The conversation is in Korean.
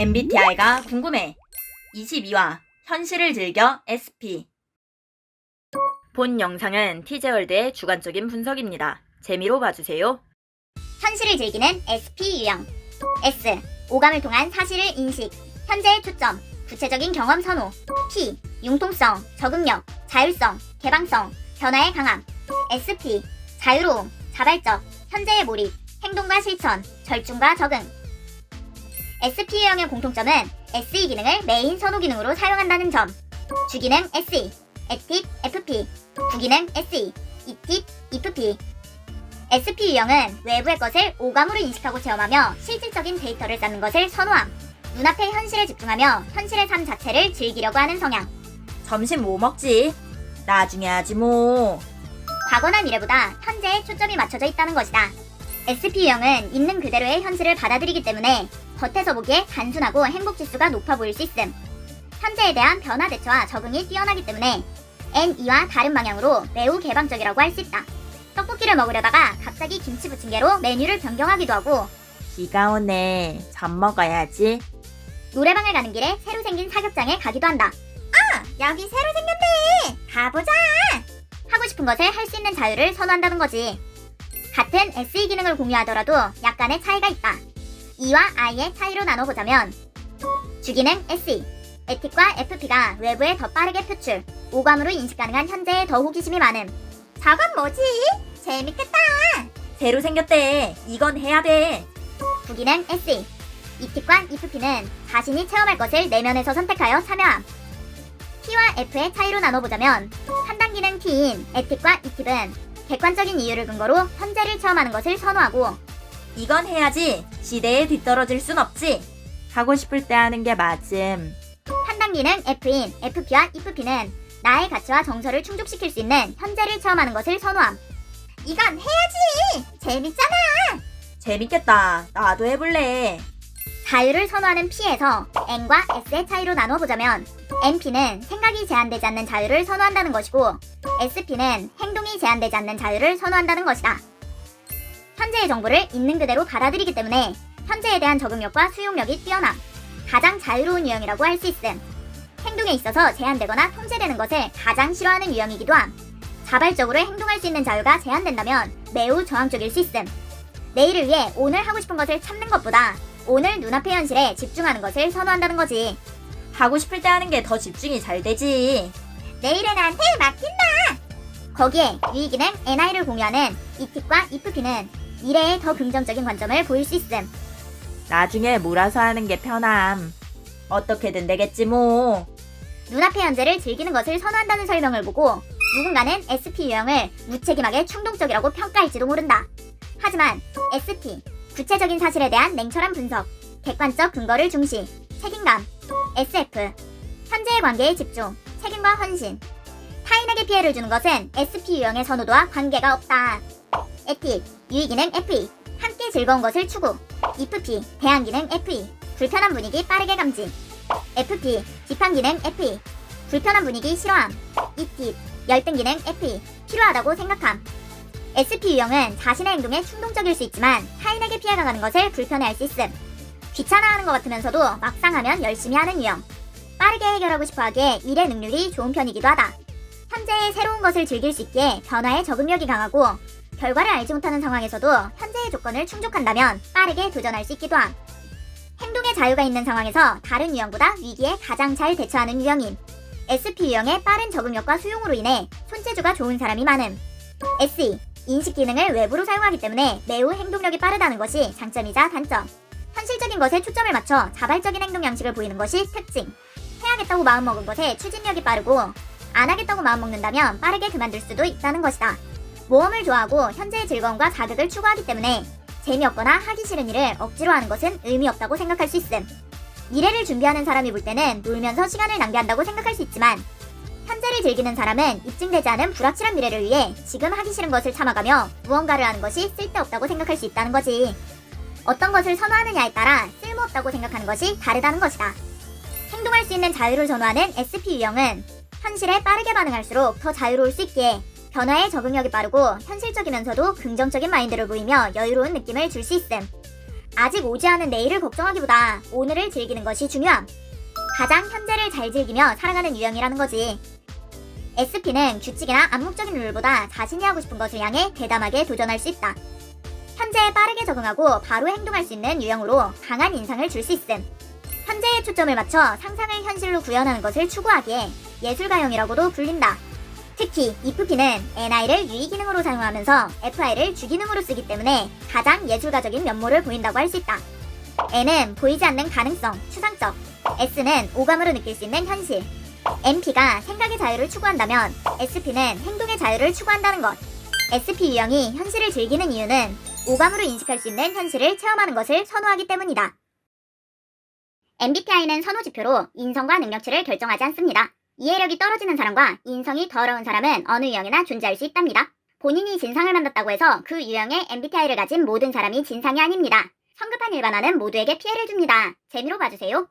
MBTI가 궁금해. 22화 현실을 즐겨 SP 본 영상은 티제월드의 주관적인 분석입니다. 재미로 봐주세요. 현실을 즐기는 SP 유형 S. 오감을 통한 사실을 인식 현재의 초점 구체적인 경험 선호 P. 융통성, 적응력, 자율성, 개방성, 변화의 강함 SP. 자유로움, 자발적, 현재의 몰입, 행동과 실천, 절충과 적응 SP 유형의 공통점은 SE 기능을 메인 선호 기능으로 사용한다는 점 주기능 SE, 액팁 FP, 부기능 SE, 이팁 EFP SP 유형은 외부의 것을 오감으로 인식하고 체험하며 실질적인 데이터를 쌓는 것을 선호함. 눈앞의 현실에 집중하며 현실의 삶 자체를 즐기려고 하는 성향. 점심 뭐 먹지? 나중에 하지 뭐. 과거나 미래보다 현재에 초점이 맞춰져 있다는 것이다. SP 유형은 있는 그대로의 현실을 받아들이기 때문에 겉에서 보기에 단순하고 행복 지수가 높아 보일 수 있음. 현재에 대한 변화 대처와 적응이 뛰어나기 때문에 N2와 다른 방향으로 매우 개방적이라고 할 수 있다. 떡볶이를 먹으려다가 갑자기 김치 부침개로 메뉴를 변경하기도 하고 비가 오네. 밥 먹어야지. 노래방을 가는 길에 새로 생긴 사격장에 가기도 한다. 아, 여기 새로 생겼네. 가보자. 하고 싶은 것을 할 수 있는 자유를 선호한다는 거지. 같은 SE 기능을 공유하더라도 약간의 차이가 있다. E와 I의 차이로 나눠보자면 주기능 SE, 에틱과 FP가 외부에 더 빠르게 표출, 오감으로 인식 가능한 현재에 더 호기심이 많음. 저건 뭐지? 재밌겠다. 새로 생겼대. 이건 해야 돼. 부기능 SE 이팁과 EFP는 자신이 체험할 것을 내면에서 선택하여 참여함 P와 F의 차이로 나눠보자면 판단 기능 T인 에틱과 이팁은 객관적인 이유를 근거로 현재를 체험하는 것을 선호하고 이건 해야지. 시대에 뒤떨어질 순 없지. 하고 싶을 때 하는 게 맞음. 판단 기능 F인 FP와 EFP는 나의 가치와 정서를 충족시킬 수 있는 현재를 체험하는 것을 선호함 이건 해야지 재밌잖아 재밌겠다. 나도 해볼래. 자유를 선호하는 P에서 N과 S의 차이로 나눠 보자면 NP는 생각이 제한되지 않는 자유를 선호한다는 것이고 SP는 행동이 제한되지 않는 자유를 선호한다는 것이다. 현재의 정보를 있는 그대로 받아들이기 때문에 현재에 대한 적응력과 수용력이 뛰어남 가장 자유로운 유형이라고 할 수 있음. 행동에 있어서 제한되거나 통제되는 것을 가장 싫어하는 유형이기도 함. 자발적으로 행동할 수 있는 자유가 제한된다면 매우 저항적일 수 있음. 내일을 위해 오늘 하고 싶은 것을 참는 것보다 오늘 눈앞의 현실에 집중하는 것을 선호한다는 거지. 하고 싶을 때 하는 게 더 집중이 잘 되지. 내일은 나한테 맡긴다. 거기에 유의기능 NI를 공유하는 이팁과 이프피는 미래에 더 긍정적인 관점을 보일 수 있음. 나중에 몰아서 하는 게 편함. 어떻게든 되겠지 뭐. 눈앞의 현재를 즐기는 것을 선호한다는 설명을 보고 누군가는 SP 유형을 무책임하게 충동적이라고 평가할지도 모른다. 하지만 SP, 구체적인 사실에 대한 냉철한 분석, 객관적 근거를 중시, 책임감, SF, 현재의 관계에 집중, 책임과 헌신, 타인에게 피해를 주는 것은 SP 유형의 선호도와 관계가 없다. 에틱, 유의기능 FE, 함께 즐거운 것을 추구, EFP, 대항기능 FE, 불편한 분위기 빠르게 감지, FP, 비판기능 FE, 불편한 분위기 싫어함, ET, 열등기능 FE, 필요하다고 생각함. SP 유형은 자신의 행동에 충동적일 수 있지만 타인에게 피해가 가는 것을 불편해할 수 있음. 귀찮아하는 것 같으면서도 막상 하면 열심히 하는 유형. 빠르게 해결하고 싶어 하기에 일의 능률이 좋은 편이기도 하다. 현재의 새로운 것을 즐길 수 있기에 변화에 적응력이 강하고 결과를 알지 못하는 상황에서도 현재의 조건을 충족한다면 빠르게 도전할 수 있기도 함. 행동의 자유가 있는 상황에서 다른 유형보다 위기에 가장 잘 대처하는 유형임. SP 유형의 빠른 적응력과 수용으로 인해 손재주가 좋은 사람이 많음. SE 인식 기능을 외부로 사용하기 때문에 매우 행동력이 빠르다는 것이 장점이자 단점. 현실적인 것에 초점을 맞춰 자발적인 행동 양식을 보이는 것이 특징. 해야겠다고 마음먹은 것에 추진력이 빠르고 안 하겠다고 마음먹는다면 빠르게 그만둘 수도 있다는 것이다. 모험을 좋아하고 현재의 즐거움과 자극을 추구하기 때문에 재미없거나 하기 싫은 일을 억지로 하는 것은 의미 없다고 생각할 수 있음. 미래를 준비하는 사람이 볼 때는 놀면서 시간을 낭비한다고 생각할 수 있지만 현재를 즐기는 사람은 입증되지 않은 불확실한 미래를 위해 지금 하기 싫은 것을 참아가며 무언가를 하는 것이 쓸데없다고 생각할 수 있다는 거지. 어떤 것을 선호하느냐에 따라 쓸모없다고 생각하는 것이 다르다는 것이다. 행동할 수 있는 자유를 선호하는 SP 유형은 현실에 빠르게 반응할수록 더 자유로울 수 있기에 변화에 적응력이 빠르고 현실적이면서도 긍정적인 마인드를 보이며 여유로운 느낌을 줄 수 있음. 아직 오지 않은 내일을 걱정하기보다 오늘을 즐기는 것이 중요함. 가장 현재를 잘 즐기며 살아가는 유형이라는 거지. SP는 규칙이나 암묵적인 룰보다 자신이 하고 싶은 것을 향해 대담하게 도전할 수 있다. 현재에 빠르게 적응하고 바로 행동할 수 있는 유형으로 강한 인상을 줄 수 있음. 현재에 초점을 맞춰 상상을 현실로 구현하는 것을 추구하기에 예술가형이라고도 불린다. 특히 EFP는 NI를 유의기능으로 사용하면서 FI를 주기능으로 쓰기 때문에 가장 예술가적인 면모를 보인다고 할 수 있다. N은 보이지 않는 가능성, 추상적, S는 오감으로 느낄 수 있는 현실, MP가 생각의 자유를 추구한다면 SP는 행동의 자유를 추구한다는 것. SP 유형이 현실을 즐기는 이유는 오감으로 인식할 수 있는 현실을 체험하는 것을 선호하기 때문이다. MBTI는 선호 지표로 인성과 능력치를 결정하지 않습니다. 이해력이 떨어지는 사람과 인성이 더러운 사람은 어느 유형이나 존재할 수 있답니다. 본인이 진상을 만났다고 해서 그 유형의 MBTI를 가진 모든 사람이 진상이 아닙니다. 성급한 일반화는 모두에게 피해를 줍니다. 재미로 봐주세요.